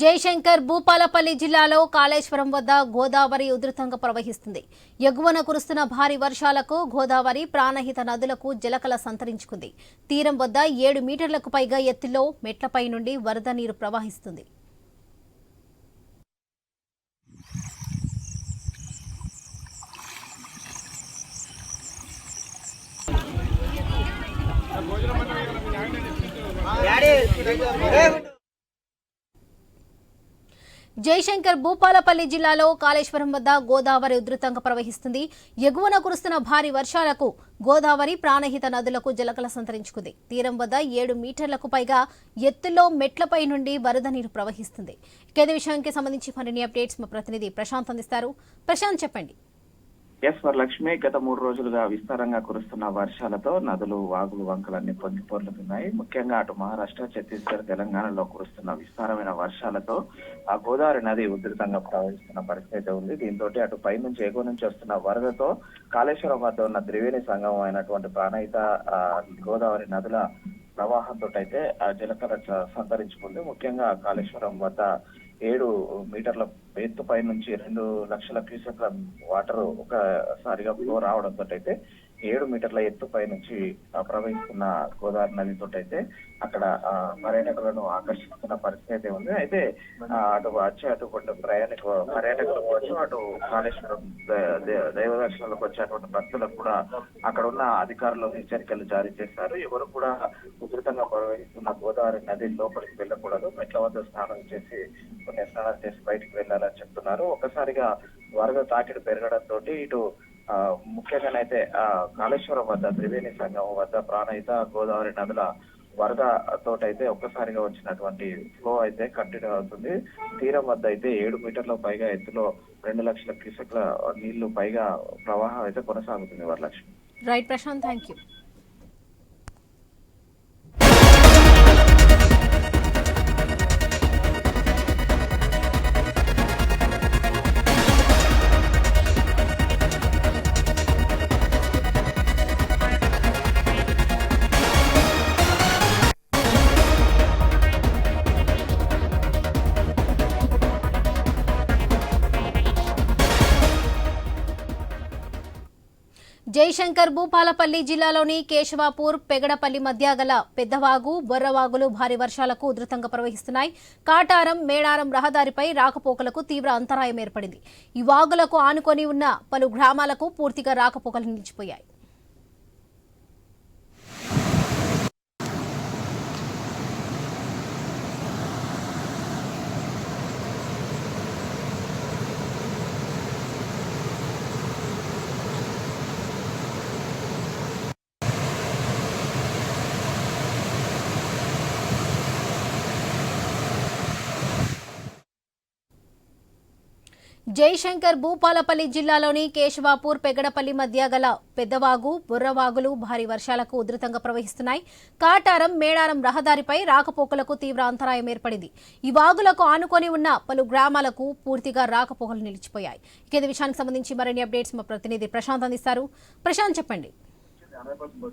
జయశంకర్ భూపాలపల్లి జిల్లాలో కాళేశ్వరం వద్ద గోదావరి ఉధృతంగా ప్రవహిస్తుంది. ఎగువన కురుస్తున్న భారీ వర్షాలకు గోదావరి ప్రాణహిత నదులకు జలకల సంతరించుకుంది. తీరం వద్ద ఏడు మీటర్లకు పైగా ఎత్తులో మెట్లపై నుండి వరద నీరు ప్రవహిస్తుంది. జయశంకర్ భూపాలపల్లి జిల్లాలో కాళేశ్వరం వద్ద గోదావరి ఉధృతంగా ప్రవహిస్తుంది. ఎగువన కురుస్తున్న భారీ వర్షాలకు గోదావరి ప్రాణహిత నదులకు జలకల సంతరించుకుంది. తీరం వద్ద ఏడు మీటర్లకు పైగా ఎత్తులో మెట్లపై నుండి వరద నీరు ప్రవహిస్తుంది. ఇదే విషయానికి సంబంధించి మరిన్ని అప్డేట్స్ మా ప్రతినిధి ప్రశాంత్ అందిస్తారు. ప్రశాంత్ చెప్పండి. ఎస్ వరలక్ష్మి గత మూడు రోజులుగా విస్తారంగా కురుస్తున్న వర్షాలతో నదులు వాగులు వంకలన్నీ పొంగిపోర్లుతున్నాయి ముఖ్యంగా అటు మహారాష్ట్ర ఛత్తీస్గఢ్ తెలంగాణలో కురుస్తున్న విస్తారమైన వర్షాలతో ఆ గోదావరి నది ఉధృతంగా ప్రవహిస్తున్న పరిస్థితి ఉంది. దీంతో అటు పై నుంచి ఎగువ నుంచి వస్తున్న వరదతో కాళేశ్వరం వద్ద ఉన్న త్రివేణి సంగమం అయినటువంటి ప్రాణహిత ఆ, గోదావరి నదుల ప్రవాహంతో అయితే ఆ జలకర చ- సంతరించుకుంది. ముఖ్యంగా కాళేశ్వరం వద్ద ఏడు మీటర్ల ఎత్తుపై నుంచి రెండు లక్షల క్యూసెక్ల వాటర్ ఒకసారిగా ఫ్లో రావడంతో అయితే ఏడు మీటర్ల ఎత్తు నుంచి ప్రవహిస్తున్న గోదావరి నదితో అయితే అక్కడ ఆ, పర్యాటకులను ఆకర్షిస్తున్న పరిస్థితి అయితే ఉంది. అయితే అటు వచ్చే అటు కొన్ని పర్యాటకులు కావచ్చు అటు కాళేశ్వరం ద- దైవ దర్శనాలకు వచ్చేటువంటి భక్తులకు కూడా అక్కడ ఉన్న అధికారులు హెచ్చరికలు జారీ చేశారు. ఎవరు కూడా ఉధృతంగా ప్రవహిస్తున్న గోదావరి నది లోపలికి వెళ్ళకూడదు. మెట్ల వద్ద స్నానం చేసి కొన్ని స్నానాలు చేసి బయటికి వెళ్ళాలని చెప్తున్నారు. ఒకసారిగా వరద తాకిడి పెరగడంతో ఇటు ముఖ్యంగానైతే కాళేశ్వరం వద్ద త్రివేణి సంగమం వద్ద ప్రాణహిత గోదావరి నదుల వరద తోటైతే ఒక్కసారిగా వచ్చినటువంటి ఫ్లో అయితే కంటిన్యూ అవుతుంది. తీరం వద్ద అయితే ఏడు మీటర్ల పైగా ఎత్తులో రెండు లక్షల క్యూసెక్ల నీళ్ళు పైగా ప్రవాహం అయితే కొనసాగుతుంది Varalakshmi. Right Prashant thank you Jayashankar Bhupalpally జిల్లాలోని కేశవాపూర్ పెగడపల్లి మధ్య గల పెద్దవాగు బొర్రవాగులు భారీ వర్షాలకు ఉధృతంగా ప్రవహిస్తున్నాయి. కాటారం మేడారం రహదారిపై రాకపోకలకు తీవ్ర అంతరాయం ఏర్పడింది. ఈ వాగులకు ఆనుకొని ఉన్న పలు గ్రామాలకు పూర్తిగా రాకపోకలు నిలిచిపోయాయి. జయశంకర్ భూపాలపల్లి జిల్లాలోని కేశవాపూర్ పెగడపల్లి మధ్య గల పెద్దవాగు బుర్రవాగులు భారీ వర్షాలకు ఉధృతంగా ప్రవహిస్తున్నాయి. కాటారం మేడారం రహదారిపై రాకపోకలకు తీవ్ర అంతరాయం ఏర్పడింది. ఈ వాగులకు ఆనుకొని ఉన్న పలు గ్రామాలకు పూర్తిగా రాకపోకలు నిలిచిపోయాయి. ఇక విషయానికి సంబంధించి మరిన్ని అప్డేట్స్ మా ప్రతినిధి ప్రశాంత్ అందిస్తారు. ప్రశాంత్ చెప్పండి.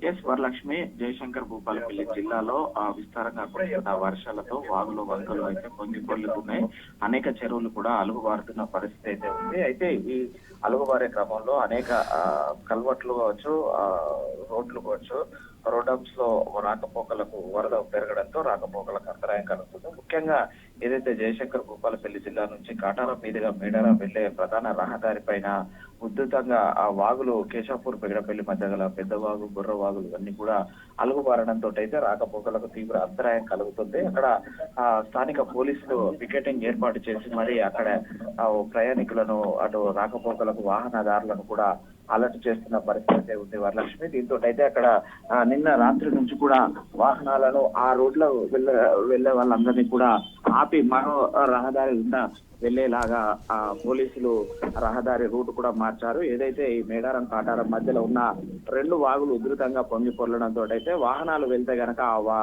ఎస్ వరలక్ష్మి జయశంకర్ భూపాలపల్లి జిల్లాలో ఆ విస్తారంగా కురుస్తున్న వర్షాలతో వాగులు వంకలు అయితే పొంగి పొల్లుతున్నాయి అనేక చెరువులు కూడా అలుగుబారుతున్న పరిస్థితి అయితే ఉంది. అయితే ఈ అలుగుబారే క్రమంలో అనేక ఆ, కావచ్చు ఆ, రోడ్లు కావచ్చు రోడమ్స్లో రాకపోకలకు వరద పెరగడంతో రాకపోకలకు అంతరాయం కలుగుతుంది. ముఖ్యంగా ఏదైతే జయశంకర్ భూపాలపల్లి జిల్లా నుంచి కాటారం మీదుగా మేడారా వెళ్ళే ప్రధాన రహదారి పైన ఉధృతంగా ఆ వాగులు కేశాపూర్ పెగడపల్లి మధ్య గల పెద్ద వాగు బుర్ర వాగులు అన్ని కూడా అలుగుబారడంతో అయితే రాకపోకలకు తీవ్ర అంతరాయం కలుగుతుంది. అక్కడ ఆ స్థానిక పోలీసులు పికెటింగ్ ఏర్పాటు చేసి మరి అక్కడ ఆ ప్రయాణికులను అటు రాకపోకలకు వాహనదారులను కూడా అలర్ట్ చేస్తున్న పరిస్థితి అయితే ఉంది వరలక్ష్మి. దీంతో అయితే అక్కడ నిన్న రాత్రి నుంచి కూడా వాహనాలను ఆ రోడ్లో వెళ్ళ వెళ్ళే వాళ్ళందరినీ కూడా ఆపి మరో రహదారి ఉన్న వెళ్ళేలాగా ఆ పోలీసులు రహదారి రూట్ కూడా మార్చారు. ఏదైతే ఈ మేడారం కాటారం మధ్యలో ఉన్న రెండు వాగులు ఉధృతంగా పొంగి పొరలడంతో అయితే వాహనాలు వెళ్తే గనక ఆ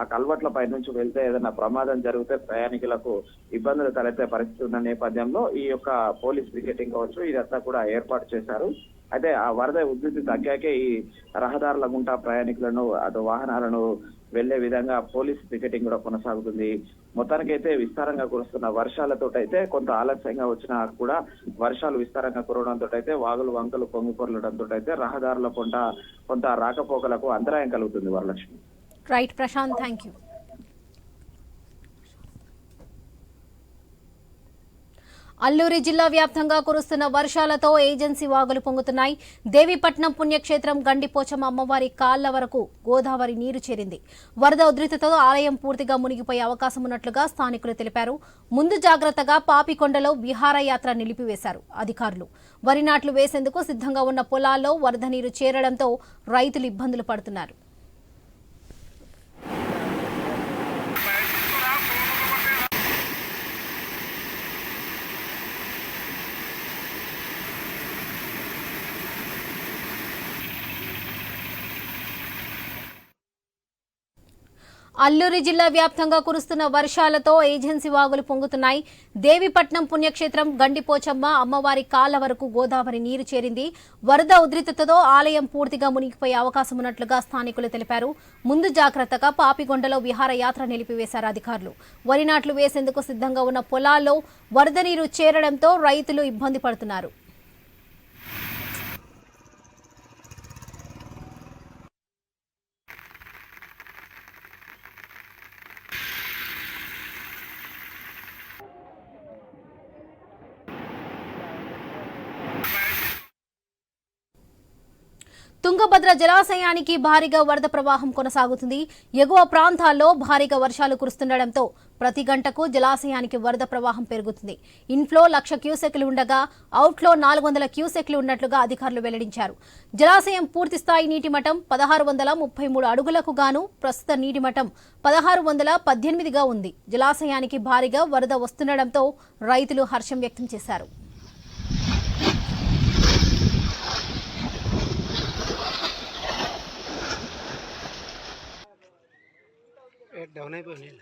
ఆ కల్వట్ల పై నుంచి వెళ్తే ఏదైనా ప్రమాదం జరిగితే ప్రయాణికులకు ఇబ్బందులు తలెత్తే పరిస్థితి ఉన్న నేపథ్యంలో ఈ యొక్క పోలీస్ పికెటింగ్ కావచ్చు ఇదంతా కూడా ఏర్పాటు చేశారు. అయితే ఆ వరద ఉధృతి తగ్గాకే ఈ రహదారుల గుంటా ప్రయాణికులను అటు వాహనాలను వెళ్ళే విధంగా పోలీస్ పికెటింగ్ కూడా కొనసాగుతుంది. మొత్తానికైతే విస్తారంగా కురుస్తున్న వర్షాలతో అయితే కొంత ఆలస్యంగా వచ్చినా కూడా వర్షాలు విస్తారంగా కురవడంతో అయితే వాగులు వంకలు పొంగి పొరలడంతో అయితే రహదారుల కొంత కొంత రాకపోకలకు అంతరాయం కలుగుతుంది Varalakshmi. Right Prashant thank you Alluri జిల్లా వ్యాప్తంగా కురుస్తున్న వర్షాలతో ఏజెన్సీ వాగులు పొంగుతున్నాయి. దేవీపట్నం పుణ్యక్షేత్రం గండిపోచమ్మ అమ్మవారి కాళ్ళ వరకు గోదావరి నీరు చేరింది. వరద ఉధృతితో ఆలయం పూర్తిగా మునిగిపోయే అవకాశం ఉన్నట్లుగా స్థానికులు తెలిపారు. ముందు జాగ్రత్తగా పాపికొండలో విహారయాత్ర నిలిపివేశారు అధికారులు. వరి నాట్లు వేసేందుకు సిద్ధంగా ఉన్న పొలాల్లో వరద నీరు చేరడంతో రైతులు ఇబ్బందులు పడుతున్నారు. అల్లూరి జిల్లా వ్యాప్తంగా కురుస్తున్న వర్షాలతో ఏజెన్సీ వాగులు పొంగుతున్నాయి. దేవిపట్నం పుణ్యక్షేత్రం గండిపోచమ్మ అమ్మవారి కాళ్ళ వరకు గోదావరి నీరు చేరింది. వరద ఉధృతతో ఆలయం పూర్తిగా మునిగిపోయే అవకాశం ఉన్నట్లుగా స్థానికులు తెలిపారు. ముందు జాగ్రత్తగా పాపిగొండలో విహారయాత్ర నిలిపివేశారు అధికారులు. వరి నాట్లు వేసేందుకు సిద్ధంగా ఉన్న పొలాల్లో వరద నీరు చేరడంతో రైతులు ఇబ్బంది పడుతున్నారు. తుంగభద్ర జలాశయానికి భారీగా వరద ప్రవాహం కొనసాగుతుంది. ఎగువ ప్రాంతాల్లో భారీగా వర్షాలు కురుస్తుండటంతో ప్రతి గంటకు జలాశయానికి వరద ప్రవాహం పెరుగుతుంది. ఇన్ఫ్లో లక్ష క్యూసెక్లు ఉండగా అవుట్లో నాలుగు వందల క్యూసెక్లు ఉన్నట్లుగా అధికారులు వెల్లడించారు. జలాశయం పూర్తి స్థాయి నీటి మట్టం పదహారు వందల ముప్పై మూడు అడుగులకు గాను ప్రస్తుత నీటి మట్టం పదహారు వందల పద్దెనిమిదిగా ఉంది. జలాశయానికి భారీగా వరద వస్తుండటంతో రైతులు హర్షం వ్యక్తం చేశారు. होने पर नहीं